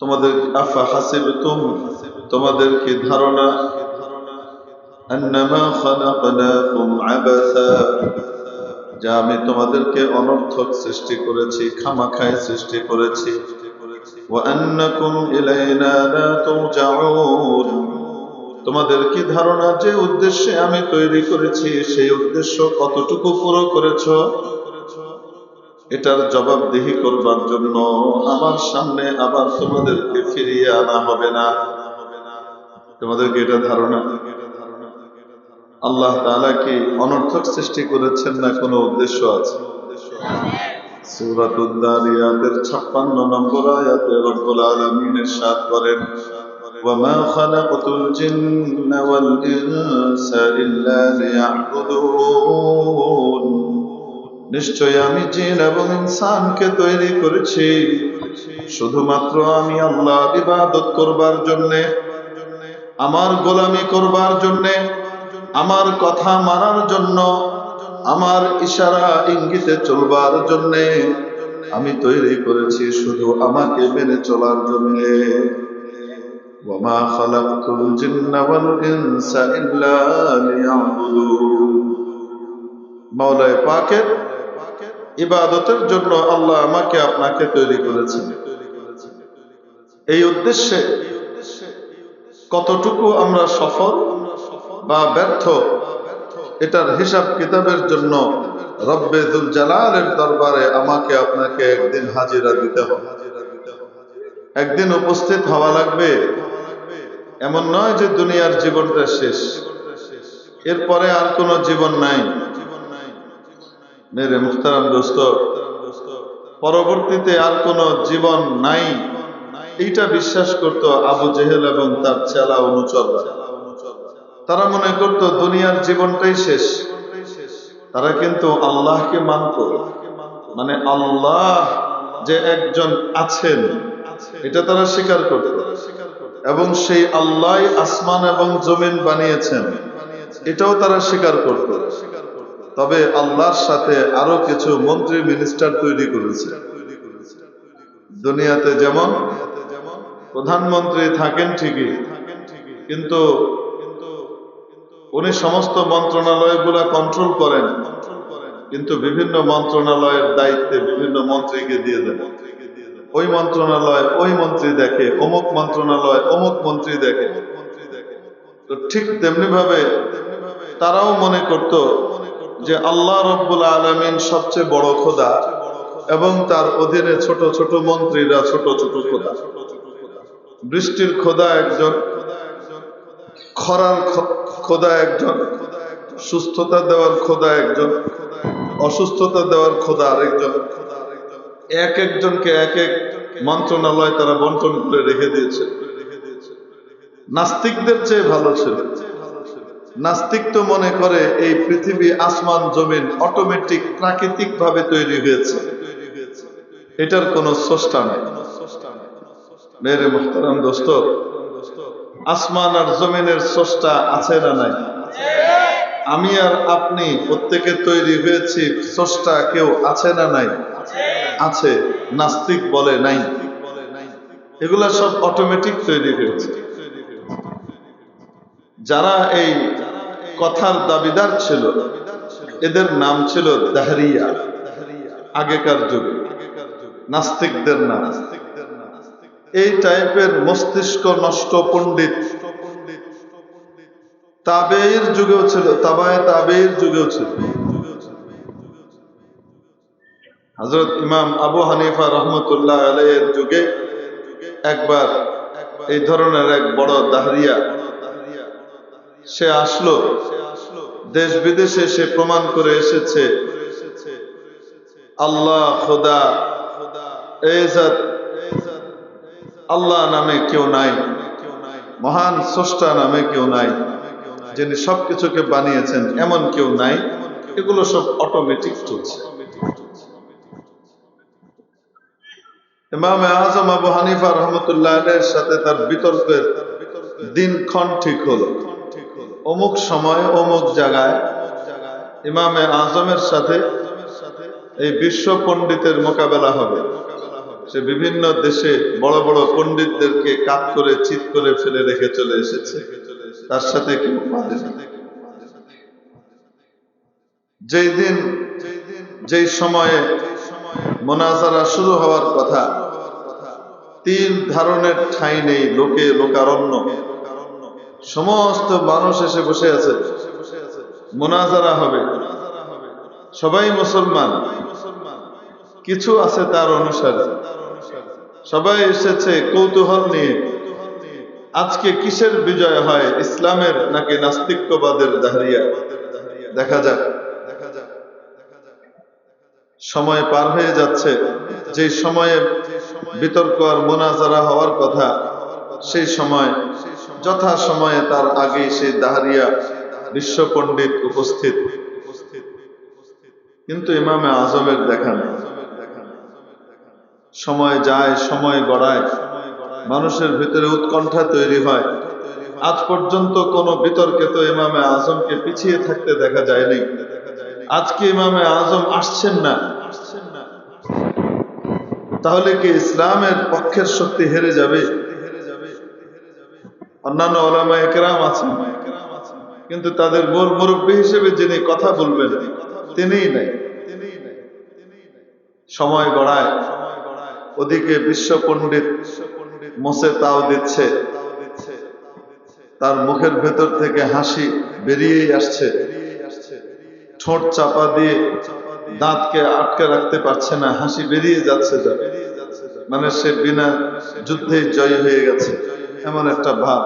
তোমাদের আফা হাসিব তুম তোমাদেরকে ধারণা যা আমি তোমাদেরকে অনর্থক সৃষ্টি করেছি, খামাখায় সৃষ্টি করেছি। তোমাদের কি ধারণা যে উদ্দেশ্যে আমি তৈরি করেছি, সেই উদ্দেশ্য কতটুকু পুরো করেছ? এটার জবাবদিহি করবার জন্য আমার সামনে আবার তোমাদেরকে ফিরিয়ে আনা হবে না তোমাদেরকে এটা ধারণা আল্লাহ তাআলা কি অনর্থক সৃষ্টি করেছেন না কোনো উদ্দেশ্য আছে সূরাতুদ দারিয়াতের 56 নম্বর আয়াতে রব্বুল আলামিন ইরশাদ করেন وما خلقت الجن والإنس إلا ليعبدون নিশ্চয় আমি জিন এবং ইনসানকে তৈরি করেছি শুধুমাত্র আমি আল্লাহ ইবাদত করবার জন্যে আমার গোলামি করবার জন্যে আমার কথা মানার জন্য আমার ইশারা ইঙ্গিতে চলবার জন্যে আমি তৈরি করেছি শুধু আমাকে মেনে চলার জন্যে وما خلقت الجن والإنس إلا ليعبدون মাওলায় পাকের ইবাদতের জন্য আল্লাহ আমাকে আপনাকে তৈরি করেছেন। এই উদ্দেশ্যে কতটুকু আমরা সফল বা ব্যর্থ, এটার হিসাব কিতাবের জন্য রব্বে জালালের দরবারে আমাকে আপনাকে একদিন হাজিরা দিতে হবে। একদিন উপস্থিত হওয়া লাগবে। এমন নয় যে দুনিয়ার জীবনটা শেষ। এরপরে আর কোনো জীবন নাই। মেরে মুখতারাম দোস্ত, পরবর্তীতে আর কোনো জীবন নাই। এইটা বিশ্বাস করত আবু জেহেল এবং তার চেলা অনুচর। তারা মনে করত দুনিয়ার জীবনটাই শেষ। তারা কিন্তু আল্লাহকে মানত। মানে আল্লাহ যে একজন আছেন, এটা তারা স্বীকার করত। এবং সেই আল্লাহ আসমান এবং জমিন বানিয়েছেন, এটাও তারা স্বীকার করত। তবে আল্লাহর সাথে আরও কিছু মন্ত্রী মিনিস্টার তৈরি করেছে। দুনিয়াতে যেমন প্রধানমন্ত্রী থাকেন ঠিকই, কিন্তু উনি সমস্ত মন্ত্রণালয়গুলা কন্ট্রোল করেন, কিন্তু বিভিন্ন মন্ত্রণালয়ের দায়িত্বে বিভিন্ন মন্ত্রীকে দিয়ে দেন। ওই মন্ত্রণালয় ওই মন্ত্রী দেখে, অমুক মন্ত্রণালয় অমুক মন্ত্রী দেখে। তো ঠিক তেমনি ভাবে তারাও মনে করত যে আল্লাহ রব্বুল আলমিন সবচেয়ে বড় খোদা এবং তার অধীনে ছোট ছোট মন্ত্রীরা ছোট ছোট খোদা। বৃষ্টির খোদা একজন, খরার খোদা একজন, সুস্থতা দেওয়ার খোদা একজন, অসুস্থতা দেওয়ার খোদা আরেকজন। এক একজনকে এক এক মন্ত্রণালয় তারা বন্টন করে রেখে দিয়েছে। নাস্তিকদের চেয়ে ভালো ছিল। নাস্তিক তো মনে করে এই পৃথিবী আসমান, জমিন অটোমেটিক প্রাকৃতিক ভাবে তৈরি হয়েছে। এটার কোনো স্রষ্টা নেই। মেরে মোহতারাম দোস্ত, আসমান আর জমিনের স্রষ্টা আছে না নাই? আমি আর আপনি প্রত্যেকে তৈরি হয়েছি, স্রষ্টা কেউ আছে না নাই? আছে, নাস্তিক বলে নাই। এগুলা সব অটোমেটিক তৈরি হয়েছে। যারা এই কথার দাবিদার ছিল। এদের নাম ছিল দাহরিয়া। আগেকার যুগে। নাস্তিকদের নাম। এই টাইপের মস্তিষ্ক নষ্ট পণ্ডিত। তাবের যুগেও ছিল, তাবায় তাবের যুগেও ছিল। হজরত ইমাম আবু হানিফা রহমতুল্লাহ আলাইয়ের যুগে একবার এই ধরনের এক বড় দাহরিয়া সে আসলো। দেশ বিদেশে সে প্রমাণ করে এসেছে। আল্লাহ, খোদা এজাত আল্লাহ নামে কেউ নাই। মহান স্রষ্টা নামে কেউ নাই। যিনি সবকিছুকে বানিয়েছেন, এমন কেউ নাই। এগুলো সব অটোমেটিক চলছে। ইমাম আজম আবু হানিফা রহমতুল্লাহ সাথে তার বিতর্কের দিনক্ষণ ঠিক হলো। অমুক সময়, অমুক জায়গায় ইমামে আজমের সাথে এই বিশ্ব পণ্ডিতের মোকাবেলা হবে। সে বিভিন্ন দেশে বড় বড় পণ্ডিতদেরকে কাত করে, চিত করে ফেলে রেখে চলে এসেছে। তার সাথে কেউ যেই দিন, যেই সময়ে মোনাজারা শুরু হওয়ার কথা, তিন ধারণের ঠাঁই নেই লোকে, লোকারণ্য। সমস্ত মানুষ এসে বসে আছে। মোনাজারা হবে। সবাই মুসলমান। কিছু আছে তার অনুসারে। সবাই এসেছে কৌতূহল নিয়ে। আজকে কিসের বিজয় হয়? ইসলামের নাকি নাস্তিক্যবাদের দাঁড়িয়া? দেখা যাক। সময় পার হয়ে যাচ্ছে। যে সময়ে বিতর্ক আর মোনাজারা হওয়ার কথা, সেই সময় যথা সময়ে তার আগে সেই দাহারিয়া বিশ্ব পণ্ডিত উপস্থিত। কিন্তু ইমামে আজমের দেখা নেই। সময় যায়, সময় গড়ায়। মানুষের ভিতরে উৎকণ্ঠা তৈরি হয়। আজ পর্যন্ত কোনো বিতর্কে তো ইমামে আজমকে পিছিয়ে থাকতে দেখা যায়নি। আজকে ইমামে আজম আসছেন না। তাহলে কি ইসলামের পক্ষের শক্তি হেরে যাবে? অন্যান্য ওলামা একরাম আছেন কিন্তু তাদের মূল মুরব্বী হিসেবে যিনি কথা বলবেন, তিনিই নাই। সময় গড়ায়, ওদিকে বিশ্ব পণ্ডিত মোসে তাও দিচ্ছে। তার মুখের ভেতর থেকে হাসি বেরিয়েই আসছে। ঠোঁট চাপা দিয়ে দাঁতকে আটকে রাখতে পারছে না, হাসি বেরিয়ে যাচ্ছে মানে সে বিনা যুদ্ধে জয় হয়ে গেছে। এমন একটা ভাব।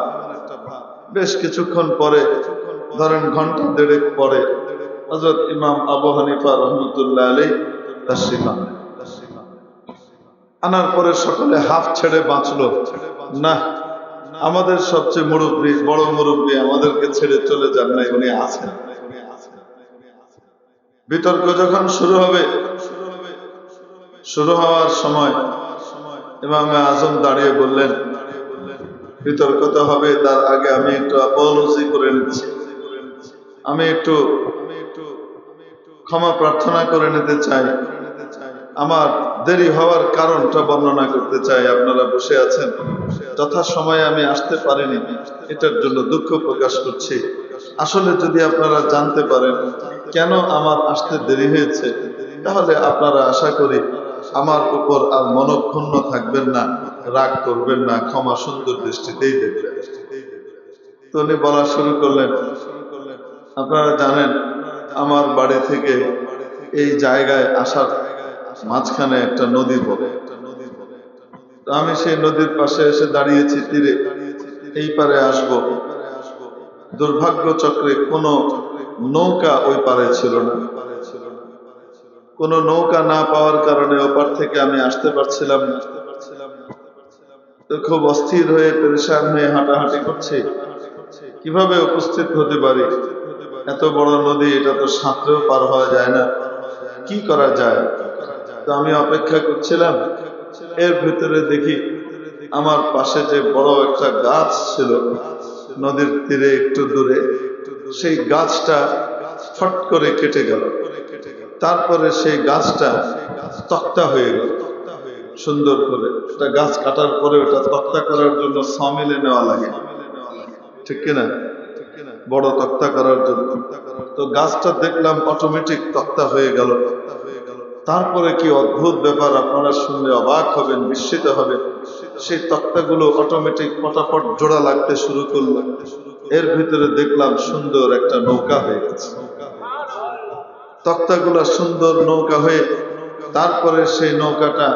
বেশ কিছুক্ষণ পরে, ধরেন ঘণ্টা দেড়েক পরে হজরত ইমাম আবু হানিফা রহমতুল্লাহ আলী আনলেন আনার পরে সকলে হাফ ছেড়ে বাঁচলো। না আমাদের সবচেয়ে মুরব্বী, বড় মুরব্বী আমাদেরকে ছেড়ে চলে যান নাই, উনি আছেন। বিতর্ক যখন শুরু হবে, শুরু হওয়ার সময় ইমামে আজম দাঁড়িয়ে বললেন বিতর্ক তো হবে, তার আগে আমি একটু অপলজি করে নিচ্ছি আমি একটু ক্ষমা প্রার্থনা করে নিতে চাই। আমার দেরি হওয়ার কারণটা বর্ণনা করতে চাই, আপনারা বসে আছেন। যথা সময়ে আমি আসতে পারিনি, এটার জন্য দুঃখ প্রকাশ করছি। আসলে যদি আপনারা জানতে পারেন কেন আমার আসতে দেরি হয়েছে, তাহলে আপনারা আশা করি আমার উপর আর মনক্ষুণ্ণ থাকবেন না। রাগ করবেন না, ক্ষমা সুন্দর দৃষ্টিতেই দেখবেন। তো উনি বলা শুরু করলেন, আপনারা জানেন, আমার বাড়ি থেকে এই জায়গায় আসার মাঝখানে একটা নদী পড়ে আমি সেই নদীর পাশে এসে দাঁড়িয়েছি তীরে। এই পারে আসব। দুর্ভাগ্য চক্রে কোনো নৌকা ওই পারে ছিল না। কোনো নৌকা না পাওয়ার কারণে ওপার থেকে আমি আসতে পারছিলাম না। তো খুব অস্থির হয়ে, পরেশান হয়ে হাঁটাহাঁটি করছে। কীভাবে উপস্থিত হতে পারি? এত বড় নদী, এটা তো সাঁতরেও পার হওয়া যায় না। কি করা যায়? তো আমি অপেক্ষা করছিলাম। এর ভিতরে দেখি আমার পাশে যে বড় একটা গাছ ছিল, নদীর তীরে একটু দূরে, সেই গাছটা ফট করে কেটে গেল। তারপরে সেই গাছটা তক্তা হয়ে গেল। সুন্দর করে। একটা গাছ কাটার পরে ওটা তক্তা করার জন্য সমিলে নেওয়া লাগে। ঠিক কিনা? বড় তক্তা করার জন্য। তো গাছটা দেখলাম অটোমেটিক তক্তা হয়ে গেল। তারপরে কি অদ্ভুত ব্যাপার, আপনারা শুনলে অবাক হবেন, বিস্মিত হবেন। সেই তক্তাগুলো অটোমেটিক পটাপট জোড়া লাগতে শুরু করল। এর ভিতরে দেখলাম সুন্দর একটা নৌকা হয়ে গেছে। তক্তাগুলা সুন্দর নৌকা হয়ে, তারপরে সেই নৌকাটা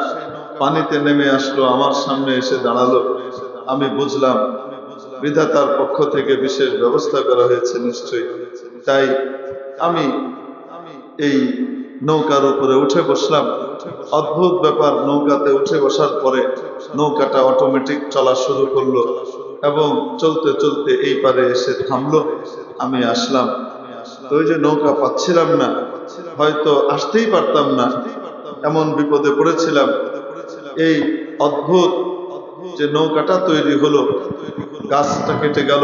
পানিতে নেমে আসলো, আমার সামনে এসে দাঁড়াল। আমি বুঝলাম, বিধাতার পক্ষ থেকে বিশেষ ব্যবস্থা করা হয়েছে নিশ্চয়ই। তাই আমি এই নৌকার উপরে উঠে বসলাম। অদ্ভুত ব্যাপার, নৌকাতে উঠে বসার পরে নৌকাটা অটোমেটিক চলা শুরু করল এবং চলতে চলতে এই পারে এসে থামলো। আমি আসলাম। তো ওই যে নৌকা পাচ্ছিলাম না, হয়তো আসতেই পারতাম না, এমন বিপদে পড়েছিলাম। এই অদ্ভুত যে নৌকাটা তৈরি হলো, গাছটা কেটে গেল,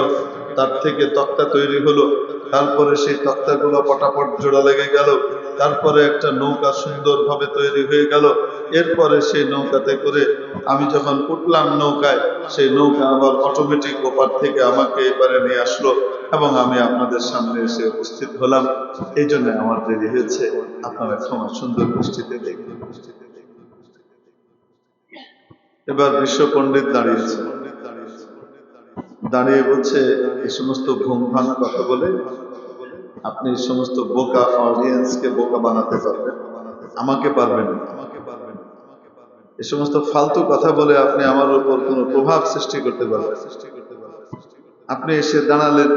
তার থেকে তক্তা তৈরি হলো, তারপরে সেই তক্তাগুলো পটাপট জোড়া লেগে গেল, তারপরে একটা নৌকা সুন্দরভাবে তৈরি হয়ে গেল, এরপরে সেই নৌকাতে করে আমি যখন উঠলাম নৌকায়, সেই নৌকা আবার অটোমেটিক ওপার থেকে আমাকে এবারে নিয়ে আসলো এবং আমি আপনাদের সামনে এসে উপস্থিত হলাম। এই জন্য আমার দেরি হয়েছে। আপনারা ক্ষমা সুন্দর দৃষ্টিতে দেখবেন এবার বিশ্ব পণ্ডিত দাঁড়িয়েছে। দাঁড়িয়ে বলছে এই সমস্ত ঘুম ভাঙা কথা বলে আপনি এই সমস্ত বোকা অডিয়েন্সকে বোকা বানাতে পারবেন। আমাকে পারবেন না। এই সমস্ত ফালতু কথা বলে আপনি আমার উপর কোনো প্রভাব সৃষ্টি করতে পারবেন আপনি এসে দাঁড়ালেন,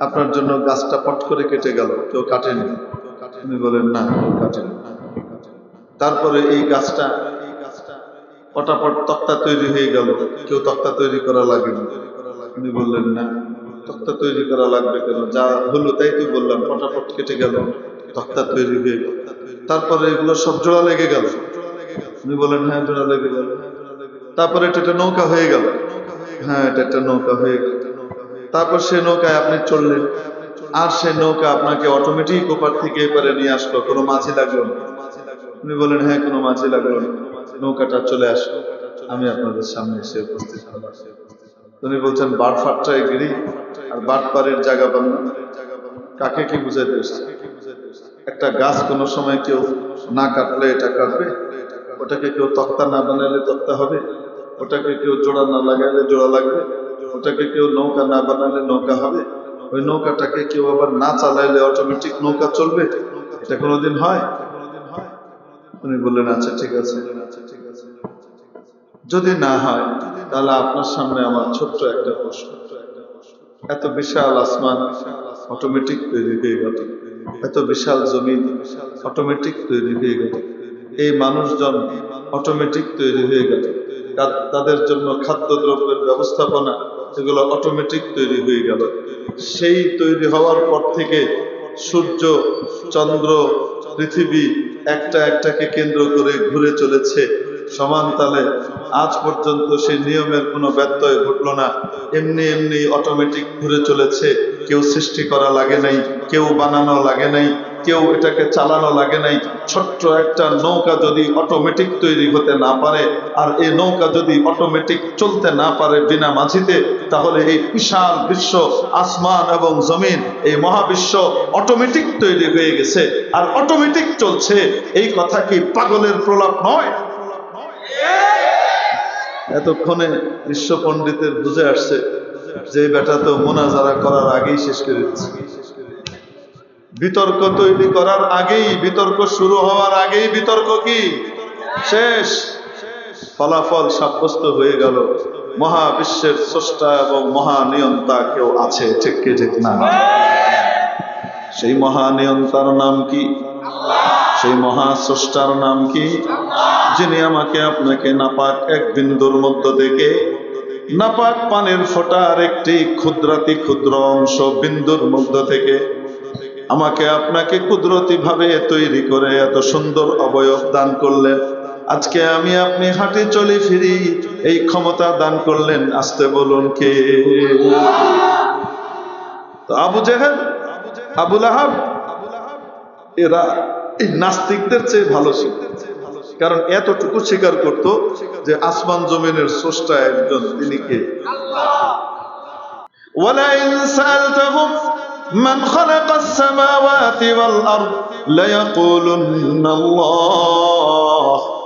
আপনার জন্য গাছটা পট করে কেটে গেল, কেউ কাটেনি। আপনি বলেন, না, কেউ কাটেনি। তারপরে এই গাছটা পটাপট তক্তা তৈরি হয়ে গেল। কেউ তক্তা তৈরি করা লাগেনি উনি বললেন, না, তক্তা তৈরি করা লাগবে কেন? যা হলো তাই তো বললাম পটাপট কেটে গেল, তক্তা তৈরি হয়ে গেল। তারপরে এগুলো সব জোড়া লেগে গেল। উনি বলেন হ্যাঁ জোড়া লেগে গেল। তারপরে এটা একটা নৌকা হয়ে গেল। হ্যাঁ এটা একটা নৌকা হয়ে গেল। তারপর সে নৌকায় আপনি চললেন আর সে নৌকা আপনাকে অটোমেটিক ওপার থেকে এপারে নিয়ে আসলো, কোনো মাঝি লাগল না। উনি বলেন হ্যাঁ কোনো মাঝি লাগল না। নৌকাটা চলে আসলো আমি আপনাদের সামনে এসে উপস্থিত হলাম। উনি বলছেন বাট গিরি আর বাট জায়গা বান্না। কাকে কি বুঝাইতে এসছে? একটা গাছ কোনো সময় কেউ না কাটলে এটা কাটবে। ওটাকে কেউ তক্তা না বানালে তক্তা হবে। ওটাকে কেউ জোড়া না লাগালে জোড়া লাগবে। ওটাকে কেউ নৌকা না বানালে নৌকা হবে। ওই নৌকাটাকে কেউ আবার না চালাইলে অটোমেটিক নৌকা চলবে। এটা কোনোদিন হয়? উনি বললেন আচ্ছা ঠিক আছে। যদি না হয়, তাহলে আপনার সামনে আমার ছোট্ট একটা প্রশ্ন। এত বিশাল আসমান অটোমেটিক তৈরি হয়ে গেল। এত বিশাল জমিন অটোমেটিক তৈরি হয়ে গেল। এই মানুষজন অটোমেটিক তৈরি হয়ে গেল। তাদের জন্য খাদ্যদ্রব্যের ব্যবস্থাপনা এগুলো অটোমেটিক তৈরি হয়ে গেল। সেই তৈরি হওয়ার পর থেকে সূর্য, চন্দ্র, পৃথিবী একটা একটাকে কেন্দ্র করে ঘুরে চলেছে সমান তালে। আজ পর্যন্ত সেই নিয়মের কোনো ব্যত্যয় ঘটল না। এমনি এমনি অটোমেটিক ঘুরে চলেছে। কেউ সৃষ্টি করা লাগে নাই, কেউ বানানো লাগে নাই। কেউ এটাকে চালানো লাগে নাই। ছোট্ট একটা নৌকা যদি অটোমেটিক তৈরি হতে না পারে, আর এই নৌকা যদি অটোমেটিক চলতে না পারে বিনা মাঝিতে, তাহলে এই বিশাল বিশ্ব আসমান এবং জমিন, এই মহাবিশ্ব অটোমেটিক তৈরি হয়ে গেছে। আর অটোমেটিক চলছে, এই কথা কি পাগলের প্রলাপ নয়? এতক্ষণে বিশ্ব পণ্ডিতের বুঝে আসছে, যে বেটা তো মোনাজারা করার আগেই শেষ করে দিচ্ছে বিতর্ক তৈরি করার আগেই, বিতর্ক শুরু হওয়ার আগেই বিতর্ক কি? শেষ। ফলাফল সাব্যস্ত হয়ে গেল। মহাবিশ্বের স্রষ্টা এবং মহানিয়ন্তা কেউ আছে ঠিক কি, ঠিক না? সেই মহানিয়ন্তার নাম কি? সেই মহা স্রষ্টার নাম কি? যিনি আমাকে আপনাকে নাপাক এক বিন্দুর মধ্য থেকে, নাপাক পানের ফোটার একটি ক্ষুদ্রাতি ক্ষুদ্র অংশ বিন্দুর মধ্য থেকে আমাকে আপনাকে কুদরতিভাবে তৈরি করে এত সুন্দর অবয়ব দান করলেন। আজকে আমি আপনি হাঁটি চলে ফিরি এই ক্ষমতা দান করলেন আসতে বলুন কে? আবু জেহেল আবুল আহাব এরা এই নাস্তিকদের চেয়ে ভালো ছিল কারণ এতটুকু স্বীকার করত যে আসমান জমিনের স্রষ্টা একজন তিনি কে? من خلق السماوات والأرض ليقولن الله.